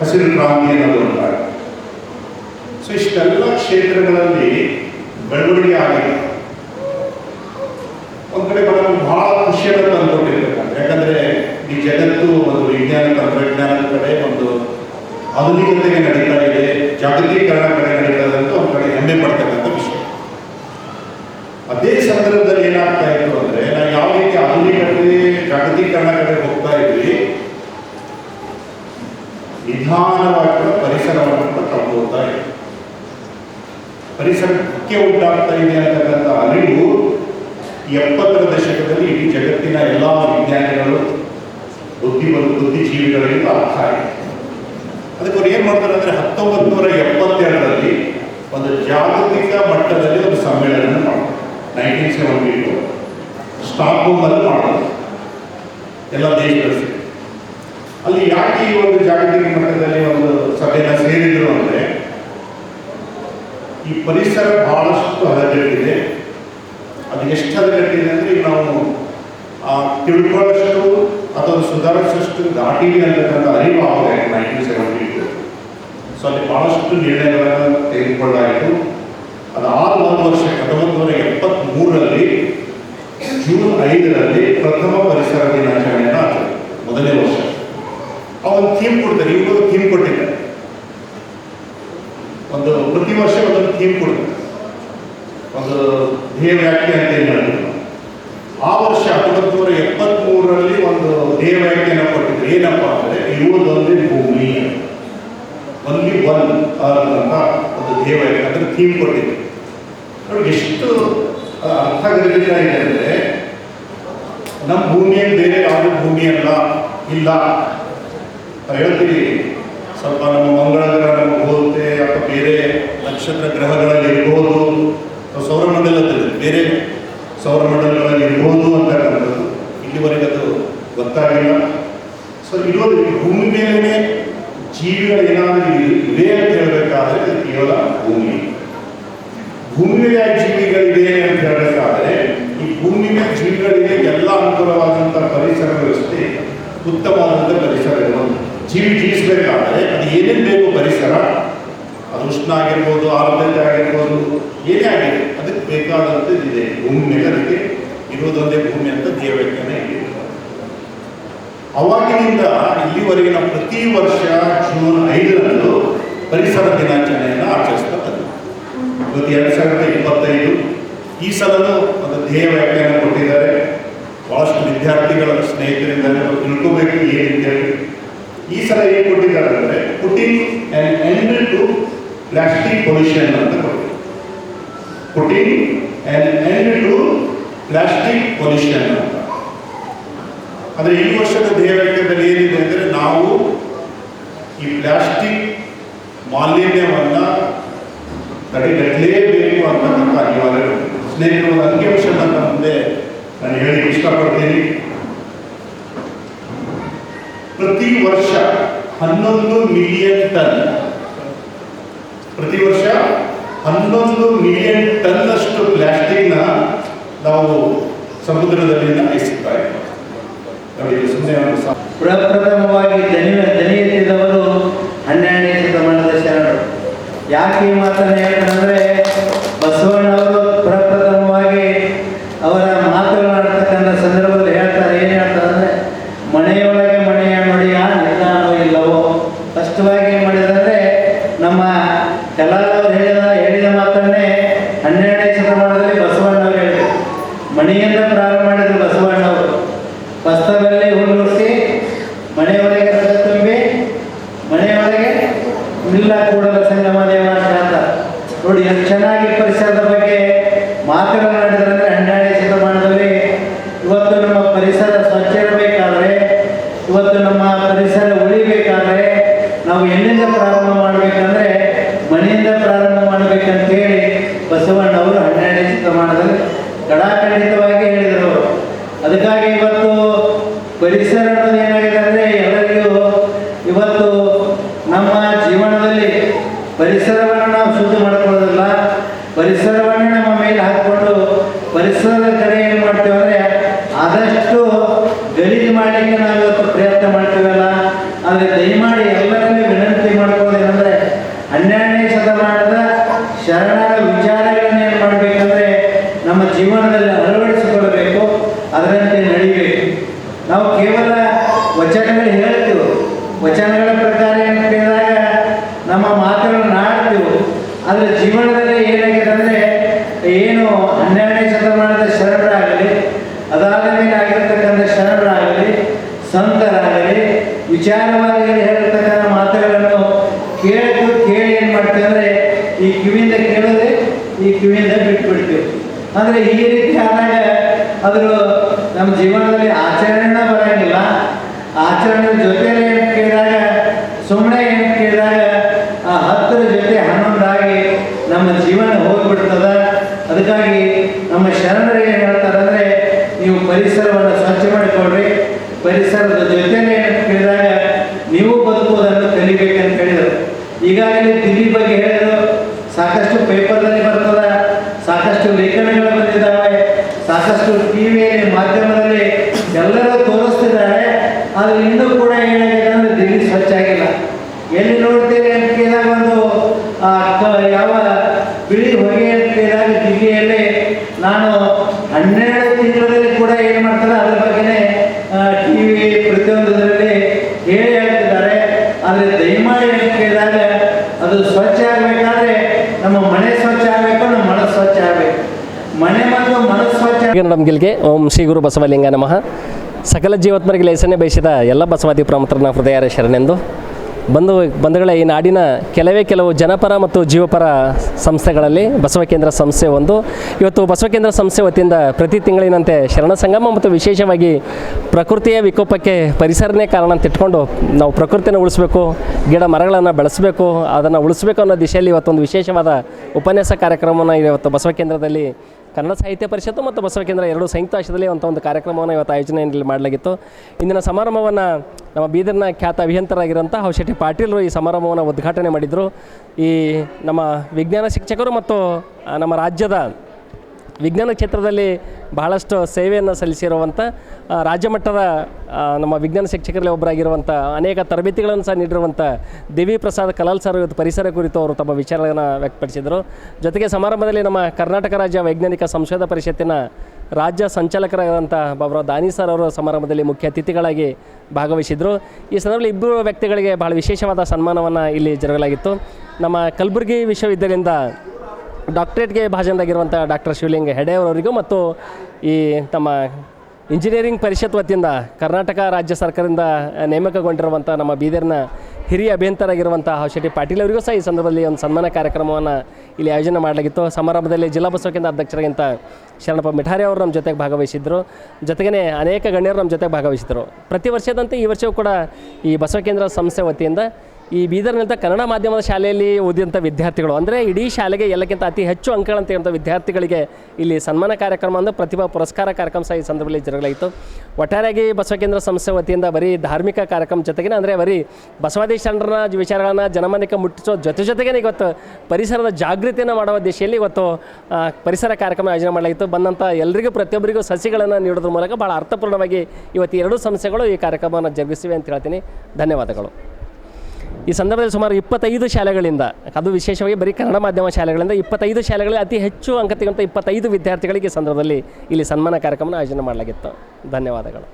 C: ಹಸಿರು ಕ್ರಾಂತಿ ಅನ್ನೋದು ಉಂಟಾಗ ಸೊ ಇಷ್ಟೆಲ್ಲ ಕ್ಷೇತ್ರಗಳಲ್ಲಿ ಬೆಳವಣಿಗೆ ಆಗಿದೆ ಒಂದ್ ಕಡೆ ಬಹಳ ಬಹಳ ಖುಷಿಯನ್ನು ತಂದುಕೊಟ್ಟಿರ್ಬೇಕು ಯಾಕಂದ್ರೆ ಈ ಜಗತ್ತು ಒಂದು ವಿಜ್ಞಾನ ತಂತ್ರಜ್ಞಾನದ ಕಡೆ ಒಂದು ಆಧುನಿಕತೆಗೆ ನಡೀತಾ ಇದೆ, ಜಾಗತೀಕರಣ ಕಡೆ ನಡೀತಾ ಇದೆ ಅಂತ ಒಂದು ಕಡೆ ಹೆಮ್ಮೆ ಪಡ್ತಕ್ಕಂಥ ವಿಷಯ. ಅದೇ ಸಂದರ್ಭದಲ್ಲಿ ಏನಾಗ್ತಾ ಇತ್ತು ಅಂದ್ರೆ, ನಾವು ಯಾವ ರೀತಿ ಆಧುನಿಕತೆ, ಜಾಗತೀಕರಣ ಕಡೆ ಹೋಗ್ತಾ ಇದ್ವಿ, ನಿಧಾನವಾಗಿ ಪರಿಸರವನ್ನು ಹೋಗ್ತಾ ಇದೆ ಪರಿಸರಕ್ಕೆ ಉಂಟಾಗ್ತಾ ಇದೆ ಅಂತಕ್ಕಂಥ ಅರಿವು ಎಪ್ಪತ್ತರ ದಶಕದಲ್ಲಿ ಇಡೀ ಜಗತ್ತಿನ ಎಲ್ಲ ವಿಜ್ಞಾನಿಗಳು ಬುದ್ಧಿ ಮತ್ತು ಅರ್ಥ ಆಗಿದೆ ಅದಕ್ಕೆ ಅವ್ರು ಏನು ಮಾಡ್ತಾರೆ ಅಂದರೆ ಹತ್ತೊಂಬತ್ತು ನೂರ ಎಪ್ಪತ್ತೆರಡರಲ್ಲಿ ಒಂದು ಜಾಗತಿಕ ಮಟ್ಟದಲ್ಲಿ ಒಂದು ಸಮ್ಮೇಳನ ಮಾಡ್ತಾರೆ. ನೈನ್ಟೀನ್ ಸೆವೆಂಟಿ ಟು ಸ್ಟಾಕ್ಹೋಮಲ್ಲಿ ಮಾಡೋದು. ಎಲ್ಲ ದೇಶಗಳು ಅಲ್ಲಿ ಯಾಕೆ ಈ ಒಂದು ಜಾಗತಿಕ ಮಟ್ಟದಲ್ಲಿ ಒಂದು ಸಭೆನ ಸೇರಿದ್ರು ಅಂದ್ರೆ ಈ ಪರಿಸರ ಬಹಳಷ್ಟು ಹದಗೆಟ್ಟಿದೆ. ಅದು ಎಷ್ಟು ಹದಗೆಟ್ಟಿದೆ ಅಂದರೆ ಈಗ ನಾವು ಆ, ತಿಳ್ಕೊಳ್ಳೋಷ್ಟು ಸುಧಾರಣ ಸೃಷ್ಟಿ ದಾಟಿದೆ ಅಂತಕ್ಕಂಥ ಅರಿವು ಆಗಿದೆ ನೈನ್ಟೀನ್ ಸೆವೆಂಟಿ ಟು ಸೊ ಅಲ್ಲಿ ಬಹಳಷ್ಟು ನಿರ್ಣಯಗಳನ್ನು ತೆಗೆದುಕೊಳ್ಳಾಯಿತು ಅದಾದ ಒಂದು ವರ್ಷ ಹತ್ತೊಂಬತ್ತು ನೂರ ಎಪ್ಪತ್ತ್ಮೂರರಲ್ಲಿ ಜೂನ್ ಐದರಲ್ಲಿ ಪ್ರಥಮ ಪರಿಸರ ದಿನಾಚರಣೆಯನ್ನು ಆಚರಣೆ ಮೊದಲನೇ ವರ್ಷ. ಅವನು ಥೀಮ್ ಕೊಡ್ತಾರೆ ಇವರು ಥೀಮ್ ಕೊಟ್ಟಿದ್ದಾರೆ ಒಂದು ಪ್ರತಿ ವರ್ಷ ಒಂದೊಂದು ಥೀಮ್ ಕೊಡ್ತಾರೆ. ಒಂದು ಧ್ಯೇಯ ವ್ಯಾಖ್ಯೆ ಅಂತ ಹೇಳ್ತೀವಿ? ಆ ವರ್ಷ ಹತ್ತೊಂಬತ್ತು ನೂರ ಎಪ್ಪತ್ತ್ಮೂರರಲ್ಲಿ ಒಂದು ಧ್ಯೇಯ ವ್ಯಾಖ್ಯೆಯನ್ನು ಕೊಟ್ಟಿದ್ರು ಏನಪ್ಪ ಅಂದರೆ ಇರುವುದೊಂದೇ ಭೂಮಿ ಒನ್ಲಿ ಒನ್ ಅರ್ತ್ ಅಂತ ಒಂದು ಧ್ಯೇಯ ವ್ಯಾಖ್ಯೆ ಅದರ ಥೀಮ್ ನೋಡಿ, ಎಷ್ಟು ಅರ್ಥ ಇದೆ ಅಂದರೆ, ನಮ್ಮ ಭೂಮಿಯಲ್ಲಿ ಬೇರೆ ಯಾವುದೇ ಭೂಮಿ ಅಲ್ಲ, ಇಲ್ಲ. ಹೇಳ್ತೀವಿ ಸ್ವಲ್ಪ ನಮ್ಮ ಮಂಗಳ ಗ್ರಹ ಹೋಗುತ್ತೆ, ಅಥವಾ ಬೇರೆ ನಕ್ಷತ್ರ ಗ್ರಹಗಳಲ್ಲಿ ಇರ್ಬೋದು. ಸೌರಮಂಡಲದಲ್ಲಿ, ಬೇರೆ ಸೌರಮಂಡಲಗಳಲ್ಲಿ ಇರ್ಬೋದು ಅಂತಕ್ಕಂಥದ್ದು ಇಲ್ಲಿವರೆಗೆ ಅದು ಗೊತ್ತಾಗಿಲ್ಲ. ಸೊ ಇರೋದು ಭೂಮಿ ಮೇಲೇ ಜೀವಿಗಳು ಏನಾದರೂ ಇವೆ ಅಂತ ಹೇಳಬೇಕಾದ್ರೆ ಕೇವಲ ಭೂಮಿ. ಭೂಮಿ ಜೀವಿಗಳಿದೆ ಅಂತ ಹೇಳಬೇಕಾದ್ರೆ ಈ ಭೂಮಿಯ ಜೀವಿಗಳಿಗೆ ಎಲ್ಲ ಅನುಕೂಲವಾದಂಥ ಪರಿಸರ ವ್ಯವಸ್ಥೆ ಉತ್ತಮವಾದಂಥ ಪರಿಸರ ಜೀವಿ ಜೀವಿಸಬೇಕಾದ್ರೆ ಅದು ಏನೇನು ಬೇಕು ಪರಿಸರ, ಅದು ಉಷ್ಣ ಆಗಿರ್ಬೋದು ಆರ್ದ್ರತೆ ಆಗಿರ್ಬೋದು, ಏನೇ ಆಗಿದೆ ಅದಕ್ಕೆ ಬೇಕಾದಂಥದ್ದು ಇದೆ ಭೂಮಿ ಅದಕ್ಕೆ ಇರೋದೊಂದೇ ಭೂಮಿ ಅಂತ ದೇವಜ್ಞಾನ ಅವಾಗಿನಿಂದ ಇಲ್ಲಿವರೆಗಿನ ಪ್ರತಿ ವರ್ಷ ಜೂನ್ ಐದರಂದು ಪರಿಸರ ದಿನಾಚರಣೆಯನ್ನು ಆಚರಿಸ್ತಾ ಬಂದ್ವಿ ಇವತ್ತು ಎರಡು ಸಾವಿರದ ಇಪ್ಪತ್ತೈದು. ಈ ಸಲನೂ ಒಂದು ಧ್ಯೇಯ ವ್ಯಾಖ್ಯಾನ ಕೊಟ್ಟಿದ್ದಾರೆ. ಬಹಳಷ್ಟು ವಿದ್ಯಾರ್ಥಿಗಳ ಸ್ನೇಹಿತರಿಂದ ತಿಳ್ಕೋಬೇಕು ಏನಂತೇಳಿ ಈ ಸಲ ಏನು ಕೊಟ್ಟಿದ್ದಾರೆ ಅಂದರೆ putting and end to plastic pollution ಅಂತ ಕೊಟ್ಟಿದ್ದಾರೆ. Putting and end to plastic pollution ಅಂತ. ಆದರೆ ಈ ವರ್ಷದ ಧ್ಯೇಯ ವ್ಯಾಖ್ಯಾನದಲ್ಲಿ ಏನಿದೆ ಅಂದರೆ, ನಾವು ಈ ಪ್ಲಾಸ್ಟಿಕ್ ಮಾಲಿನ್ಯವನ್ನು ತಡೆಗಟ್ಟಲೇಬೇಕು ಅಂತಕ್ಕಂಥ ಅನಿವಾರ್ಯ ಸ್ನೇಹಿತರು ಒಂದು ಅಂಕಿಅಂಶ ನನ್ನ ಮುಂದೆ ನಾನು ಹೇಳಿ ಇಷ್ಟಪಡ್ತೀನಿ ಪ್ರತಿ ವರ್ಷ ಹನ್ನೊಂದು ಮಿಲಿಯನ್ ಟನ್ ಪ್ರತಿ ವರ್ಷ ಹನ್ನೊಂದು ಮಿಲಿಯನ್ ಟನ್ನಷ್ಟು ಪ್ಲಾಸ್ಟಿಕ್ನ ನಾವು ಸಮುದ್ರದಲ್ಲಿ ಎಸೆತಾ ಇದ್ದೀವಿ ನೋಡಿ ಇದು ಸುಮ್ಮನೆ ಒಂದು ಸಾ-
F: ಪ್ರಪ್ರಥಮವಾಗಿ ದನಿ ದನಿ ಎತ್ತಿದವರು ಹನ್ನೆರಡನೇ ಶತಮಾನದ ಶರಣರು ಯಾಕೆ ಈ ಮಾತನ್ನು ಹೇಳ್ತಾರಂದ್ರೆ ಬಸವಣ್ಣವರು ಪ್ರಪ್ರಥಮವಾಗಿ ಅವರ ಮಾತುಗಳಾಡ್ತಕ್ಕಂಥ ಸಂದರ್ಭದಲ್ಲಿ ಹೇಳ್ತಾರೆ ಏನು ಹೇಳ್ತಾರೆ ಅಂದ್ರೆ ಮನೆಯೊಳಗೆ ಮನೆಯ ನುಡಿಯ ನಿಧಾನವೋ ಇಲ್ಲವೋ ಸ್ಪಷ್ಟವಾಗಿ ಏನು ಮಾಡಿದಂದ್ರೆ ನಮ್ಮ ಕಲಾಲವರು ಹೇಳಿದ ಹೇಳಿದ ಮಾತನ್ನೇ ಹನ್ನೆರಡನೇ ಶತಮಾನದಲ್ಲಿ ಬಸವಣ್ಣವರು ಹೇಳಿದರು ಮನೆಯಿಂದ ಪ್ರಾರಂಭ ಮಾಡಿದ್ರು ಬಸವಣ್ಣವರು ಪಸ್ತದಲ್ಲಿ ಹುಲ್ಲುಸಿ ಮನೆಯೊಳಗೆ ರಥ ತುಂಬಿ ಮನೆಯೊಳಗೆ ಇಲ್ಲ ಕೂಡಲ ಸಂಗಮ ದೇವ ಅಂತ ಹೇಳ್ತಾರೆ ನೋಡಿ ಎಷ್ಟು ಚೆನ್ನಾಗಿ ಪರಿಸರದ ಬಗ್ಗೆ ಮಾತುಗಳನ್ನಾಡಿದ್ರೆ ಅಂದರೆ ಹನ್ನೆರಡನೇ ಶತಮಾನದಲ್ಲಿ ಇವತ್ತು ನಮ್ಮ ಪರಿಸರ ಸ್ವಚ್ಛ ಇರಬೇಕಾದ್ರೆ ಇವತ್ತು ನಮ್ಮ ಪರಿಸರ ಉಳಿಬೇಕಾದ್ರೆ ನಾವು ಎಲ್ಲಿಂದ ಪ್ರಾರಂಭ ಮಾಡಬೇಕಂದ್ರೆ ಮನೆಯಿಂದ ಪ್ರಾರಂಭ ಮಾಡಬೇಕಂತೇಳಿ ಬಸವಣ್ಣವರು ಹನ್ನೆರಡನೇ ಶತಮಾನದಲ್ಲಿ ಕಡಾಖಂಡಿತವಾಗಿ ಹೇಳಿದರು ಅವರು ಅದಕ್ಕಾಗಿ ಇವತ್ತು ಪರಿಸರ ಅನ್ನೋದು ಏನಾಗಿದೆ ಅಂದರೆ ಎಲ್ಲರಿಗೂ ಇವತ್ತು ನಮ್ಮ ಜೀವನದಲ್ಲಿ ಪರಿಸರವನ್ನು ನಾವು ಶುದ್ಧ ಮಾಡ್ಕೊಳ್ಳೋದಿಲ್ಲ ಪರಿಸರವನ್ನು ನಮ್ಮ ಮೇಲೆ ಹಾಕಿಕೊಂಡು ಪರಿಸರದ ಕಡೆ ಏನು ಮಾಡ್ತೇವೆ ಅಂದರೆ ಆದಷ್ಟು ಗಲೀಜು ಮಾಡಲಿಕ್ಕೆ ನಾವು ಇವತ್ತು ಪ್ರಯತ್ನ ಮಾಡ್ತೀವಲ್ಲ ಆದರೆ ದಯಮಾಡಿ ಎಲ್ಲರಲ್ಲಿ ವಿನಂತಿ ಮಾಡ್ಕೊಳ್ಳೋದೇನೆಂದರೆ ಹನ್ನೆರಡನೇ ಶತಮಾನದ ಶರಣರ ವಿಚಾರಗಳನ್ನ ಏನು ಮಾಡಬೇಕಂದ್ರೆ ನಮ್ಮ ಜೀವನದಲ್ಲಿ ಅಳವಡಿಸಿಕೊಳ್ಳಬೇಕು ಅದರಂತೆ ನಡಿಬೇಕು ನಾವು ಕೇವಲ ವಚನಗಳು ಹೇಳ್ತೀವಿ ವಚನಗಳ ಪ್ರಕಾರ ಏನು ಕೇಳಿದಾಗ ನಮ್ಮ ಮಾತುಗಳನ್ನು ಆಡ್ತೀವಿ ಆದರೆ ಜೀವನದಲ್ಲಿ ಏನಾಗಿದೆ ಅಂದರೆ ಏನು ಹನ್ನೆರಡನೇ ಶತಮಾನದ ಶರಣರಾಗಲಿ ಅದಾದ ಮೇಲೆ ಆಗಿರ್ತಕ್ಕಂಥ ಶರಣರಾಗಲಿ, ಸಂತರಾಗಲಿ, ವಿಚಾರವಾಗಿ ಹೇಳಿರ್ತಕ್ಕಂಥ ಮಾತುಗಳನ್ನು ಕೇಳಿದ್ದು ಕೇಳಿ ಏನು ಮಾಡ್ತೇವೆ ಅಂದರೆ ಈ ಕಿವಿಯಿಂದ ಕೇಳಿದ್ರೆ ಈ ಕಿವಿಯಿಂದ ಬಿಟ್ಬಿಡ್ತೀವಿ. ಅಂದರೆ ಈ ರೀತಿ ಆದಾಗ ಅದ್ರ ನಮ್ಮ ಜೀವನದಲ್ಲಿ ಆಚರಣೆನ ಬರೋಂಗಿಲ್ಲ. ಆಚರಣೆ ಜೊತೆ ಏನು ಕೇಳಿದಾಗ ಸುಮ್ಮನೆ ಅಂತ ಕೇಳಿದಾಗ ಆ ಹತ್ತರ ಜೊತೆ ಹನ್ನೊಂದಾಗಿ ನಮ್ಮ ಜೀವನ ಹೋಗ್ಬಿಡ್ತದ. ಅದಕ್ಕಾಗಿ ನಮ್ಮ ಶರಣರಿಗೆ ಏನು ಹೇಳ್ತಾರಂದ್ರೆ ನೀವು ಪರಿಸರವನ್ನು ಸ್ವಚ್ಛ ಮಾಡಿಕೊಡ್ರಿ ಪರಿಸರದ ಜೊತೆಲೇ ಅಂತ ಕೇಳಿದಾಗ ನೀವು ಬದುಕುವುದನ್ನು ಕಲಿಬೇಕಂತ ಹೇಳಿದರು ಈಗಾಗಲೇ ದಿಲ್ಲಿ ಬಗ್ಗೆ ಹೇಳಿದ್ರು ಸಾಕಷ್ಟು ಪೇಪರ್ನಲ್ಲಿ ಬರ್ತದ ಸಾಕಷ್ಟು ಲೇಖನಗಳು ಬಂದಿದ್ದಾವೆ ಸಾಕಷ್ಟು ಟಿ ವಿಯಲ್ಲಿ ಮಾಧ್ಯಮದಲ್ಲಿ ಎಲ್ಲರೂ ತೋರಿಸ್ತಿದ್ದಾರೆ ಆದರೆ ಇನ್ನೂ ಕೂಡ ಏನಾಗಿದೆ ಅಂದರೆ ದಿಲ್ಲಿ ಸ್ವಚ್ಛ ಆಗಿಲ್ಲ ಎಲ್ಲಿ ನೋಡ್ತೀರಿ ಅಂತ ಕೇಳಿದಾಗ ಒಂದು ಆ, ಕ- ಯಾವ ಬಿಳಿ ಹೊಗೆ ಅಂತ ಕೇಳಿದಾಗ ದಿಲ್ಲಿಯಲ್ಲಿ ನಾನು ಹನ್ನೆರಡು ತಿಂಗಳಲ್ಲಿ ಕೂಡ ಏನು ಮಾಡ್ತಾರೆ ಅದ್ರ ಬಗ್ಗೆನೇ ಟಿ ವಿ ಪ್ರತಿಯೊಂದರಲ್ಲಿ ಹೇಳಿ ಹೇಳ್ತಿದ್ದಾರೆ ಆದರೆ ದಯಮಾಡಿ ಅಂತ ಕೇಳಿದಾಗ ಅದು ಸ್ವಚ್ಛ ಆಗಬೇಕಾದ್ರೆ ನಮ್ಮ ಮನೆ ಸ್ವಚ್ಛ ಆಗಬೇಕು ನಮ್ಮ ಮನಸ್ಸು ಸ್ವಚ್ಛ ಆಗಬೇಕು ಮನೆ ಮತ್ತು ಮನಸ್ಸು
G: ನಮ್ಗಿಲ್ಗೆ ಓಂ ಶ್ರೀ ಗುರು ಬಸವಲಿಂಗ ನಮಃ. ಸಕಲ ಜೀವತ್ಮರಿಗೆ ಲೇಸನೆ ಬಯಸಿದ ಎಲ್ಲ ಬಸವಾದಿ ಪ್ರಮುಖರನ್ನ ಹೃದಯ ಶರಣೆಂದು. ಬಂಧು, ಬಂಧುಗಳ, ಈ ನಾಡಿನ ಕೆಲವೇ ಕೆಲವು ಜನಪರ ಮತ್ತು ಜೀವಪರ ಸಂಸ್ಥೆಗಳಲ್ಲಿ ಬಸವ ಕೇಂದ್ರ ಸಂಸ್ಥೆ ಒಂದು. ಇವತ್ತು ಬಸವ ಕೇಂದ್ರ ಸಂಸ್ಥೆ ವತಿಯಿಂದ ಪ್ರತಿ ತಿಂಗಳಿನಂತೆ ಶರಣ ಸಂಗಮ ಮತ್ತು ವಿಶೇಷವಾಗಿ ಪ್ರಕೃತಿಯ ವಿಕೋಪಕ್ಕೆ ಪರಿಸರನೇ ಕಾರಣ ಅಂತ ಇಟ್ಕೊಂಡು ನಾವು ಪ್ರಕೃತಿಯನ್ನು ಉಳಿಸ್ಬೇಕು, ಗಿಡ ಮರಗಳನ್ನು ಬೆಳೆಸಬೇಕು, ಅದನ್ನು ಉಳಿಸ್ಬೇಕು ಅನ್ನೋ ದಿಶೆಯಲ್ಲಿ ಇವತ್ತೊಂದು ವಿಶೇಷವಾದ ಉಪನ್ಯಾಸ ಕಾರ್ಯಕ್ರಮವನ್ನು ಇವತ್ತು ಬಸವ ಕೇಂದ್ರದಲ್ಲಿ ಕನ್ನಡ ಸಾಹಿತ್ಯ ಪರಿಷತ್ತು ಮತ್ತು ಬಸವ ಕೇಂದ್ರ ಎರಡು ಸಂಯುಕ್ತ ಆಶ್ರಯದಲ್ಲಿ ಅಂತ ಒಂದು ಕಾರ್ಯಕ್ರಮವನ್ನು ಇವತ್ತು ಆಯೋಜನೆಯಲ್ಲಿ ಮಾಡಲಾಗಿತ್ತು. ಇಂದಿನ ಸಮಾರಂಭವನ್ನು ನಮ್ಮ ಬೀದರ್ನ ಖ್ಯಾತ ಅಭಿಯಂತರಾಗಿರುವಂಥ ಹೌಶೆಟ್ಟಿ ಪಾಟೀಲರು ಈ ಸಮಾರಂಭವನ್ನು ಉದ್ಘಾಟನೆ ಮಾಡಿದರು. ಈ ನಮ್ಮ ವಿಜ್ಞಾನ ಶಿಕ್ಷಕರು ಮತ್ತು ನಮ್ಮ ರಾಜ್ಯದ ವಿಜ್ಞಾನ ಕ್ಷೇತ್ರದಲ್ಲಿ ಬಹಳಷ್ಟು ಸೇವೆಯನ್ನು ಸಲ್ಲಿಸಿರುವಂಥ ರಾಜ್ಯಮಟ್ಟದ ರಾಜ್ಯ ಮಟ್ಟದ ನಮ್ಮ ವಿಜ್ಞಾನ ಶಿಕ್ಷಕರಲ್ಲಿ ಒಬ್ಬರಾಗಿರುವಂಥ, ಅನೇಕ ತರಬೇತಿಗಳನ್ನು ಸಹ ನೀಡಿರುವಂಥ ದೇವಿ ಪ್ರಸಾದ್ ಕಲಾಲ್ ಸರ್ ಇವತ್ತು ಪರಿಸರ ಕುರಿತು ಅವರು ತಮ್ಮ ವಿಚಾರಗಳನ್ನು ವ್ಯಕ್ತಪಡಿಸಿದರು. ಜೊತೆಗೆ ಸಮಾರಂಭದಲ್ಲಿ ನಮ್ಮ ಕರ್ನಾಟಕ ರಾಜ್ಯ ವೈಜ್ಞಾನಿಕ ಸಂಶೋಧನಾ ಪರಿಷತ್ತಿನ ರಾಜ್ಯ ಸಂಚಾಲಕರಾದಂಥ ಬಾಬುರಾವ್ ದಾನಿ ಸರ್ ಅವರು ಸಮಾರಂಭದಲ್ಲಿ ಮುಖ್ಯ ಅತಿಥಿಗಳಾಗಿ ಭಾಗವಹಿಸಿದರು. ಈ ಸಂದರ್ಭದಲ್ಲಿ ಇಬ್ಬರು ವ್ಯಕ್ತಿಗಳಿಗೆ ಬಹಳ ವಿಶೇಷವಾದ ಸನ್ಮಾನವನ್ನು ಇಲ್ಲಿ ಜರುಗಲಾಗಿತ್ತು. ನಮ್ಮ ಕಲಬುರಗಿ ವಿಶ್ವವಿದ್ಯಾಲಯದಿಂದ ಡಾಕ್ಟ್ರೇಟ್ಗೆ ಭಾಜನರಾಗಿರುವಂಥ ಡಾಕ್ಟರ್ ಶಿವಲಿಂಗ ಹೆಡೆಯವರವರಿಗೂ ಮತ್ತು ಈ ತಮ್ಮ ಇಂಜಿನಿಯರಿಂಗ್ ಪರಿಷತ್ ವತಿಯಿಂದ ಕರ್ನಾಟಕ ರಾಜ್ಯ ಸರ್ಕಾರದಿಂದ ನೇಮಕಗೊಂಡಿರುವಂಥ ನಮ್ಮ ಬೀದರ್ನ ಹಿರಿಯ ಅಭಿಯಂತರಾಗಿರುವಂಥ ಶೆಟ್ಟಿ ಪಾಟೀಲ್ ಅವರಿಗೂ ಸಹ ಈ ಸಂದರ್ಭದಲ್ಲಿ ಒಂದು ಸನ್ಮಾನ ಕಾರ್ಯಕ್ರಮವನ್ನು ಇಲ್ಲಿ ಆಯೋಜನೆ ಮಾಡಲಾಗಿತ್ತು. ಸಮಾರಂಭದಲ್ಲಿ ಜಿಲ್ಲಾ ಬಸವಕೇಂದ್ರ ಅಧ್ಯಕ್ಷರಾಗಿಂತ ಶರಣಪ್ಪ ಮಿಠಾರಿ ಅವರು ನಮ್ಮ ಜೊತೆಗೆ ಭಾಗವಹಿಸಿದ್ರು. ಜೊತೆಗೇ ಅನೇಕ ಗಣ್ಯರು ನಮ್ಮ ಜೊತೆಗೆ ಭಾಗವಹಿಸಿದರು. ಪ್ರತಿ ವರ್ಷದಂತೆ ಈ ವರ್ಷವೂ ಕೂಡ ಈ ಬಸವ ಕೇಂದ್ರ ಸಂಸ್ಥೆ ವತಿಯಿಂದ ಈ ಬೀದರ್ನಂಥ ಕನ್ನಡ ಮಾಧ್ಯಮದ ಶಾಲೆಯಲ್ಲಿ ಓದಿದಂಥ ವಿದ್ಯಾರ್ಥಿಗಳು, ಅಂದರೆ ಇಡೀ ಶಾಲೆಗೆ ಎಲ್ಲಕ್ಕಿಂತ ಅತಿ ಹೆಚ್ಚು ಅಂಕಗಳನ್ನು ತೆಗೆದಂಥ ವಿದ್ಯಾರ್ಥಿಗಳಿಗೆ ಇಲ್ಲಿ ಸನ್ಮಾನ ಕಾರ್ಯಕ್ರಮ ಅಂದರೆ ಪ್ರತಿಭಾ ಪುರಸ್ಕಾರ ಕಾರ್ಯಕ್ರಮ ಸಹ ಈ ಸಂದರ್ಭದಲ್ಲಿ ಜರುಗಲಾಯಿತು. ಒಟ್ಟಾರೆಯಾಗಿ ಬಸವ ಕೇಂದ್ರ ಸಂಸ್ಥೆ ವತಿಯಿಂದ ಬರೀ ಧಾರ್ಮಿಕ ಕಾರ್ಯಕ್ರಮ ಜೊತೆಗಿನ, ಅಂದರೆ ಬರೀ ಬಸವಾದಿ ಶರಣರ ವಿಚಾರಗಳನ್ನು ಜನಮನಕ್ಕೆ ಮುಟ್ಟಿಸೋ ಜೊತೆ ಜೊತೆಗೇನೆ ಇವತ್ತು ಪರಿಸರದ ಜಾಗೃತಿಯನ್ನು ಮಾಡುವ ದಿಶೆಯಲ್ಲಿ ಇವತ್ತು ಪರಿಸರ ಕಾರ್ಯಕ್ರಮ ಆಯೋಜನೆ ಮಾಡಲಾಯಿತು. ಬಂದಂಥ ಎಲ್ಲರಿಗೂ ಪ್ರತಿಯೊಬ್ಬರಿಗೂ ಸಸಿಗಳನ್ನು ನೀಡೋದ್ರ ಮೂಲಕ ಭಾಳ ಅರ್ಥಪೂರ್ಣವಾಗಿ ಇವತ್ತು ಎರಡೂ ಸಂಸ್ಥೆಗಳು ಈ ಕಾರ್ಯಕ್ರಮವನ್ನು ಜರುಗಿಸಿವೆ ಅಂತ ಹೇಳ್ತೀನಿ. ಧನ್ಯವಾದಗಳು. ಈ ಸಂದರ್ಭದಲ್ಲಿ ಸುಮಾರು ಇಪ್ಪತ್ತೈದು ಶಾಲೆಗಳಿಂದ, ಅದು ವಿಶೇಷವಾಗಿ ಬರೀ ಕನ್ನಡ ಮಾಧ್ಯಮ ಶಾಲೆಗಳಿಂದ ಇಪ್ಪತ್ತೈದು ಶಾಲೆಗಳಲ್ಲಿ ಅತಿ ಹೆಚ್ಚು ಅಂಕ ತೆಗೆದಂಥ ಇಪ್ಪತ್ತೈದು ವಿದ್ಯಾರ್ಥಿಗಳಿಗೆ ಸಂದರ್ಭದಲ್ಲಿ ಇಲ್ಲಿ ಸನ್ಮಾನ ಕಾರ್ಯಕ್ರಮವನ್ನು ಆಯೋಜನೆ ಮಾಡಲಾಗಿತ್ತು. ಧನ್ಯವಾದಗಳು.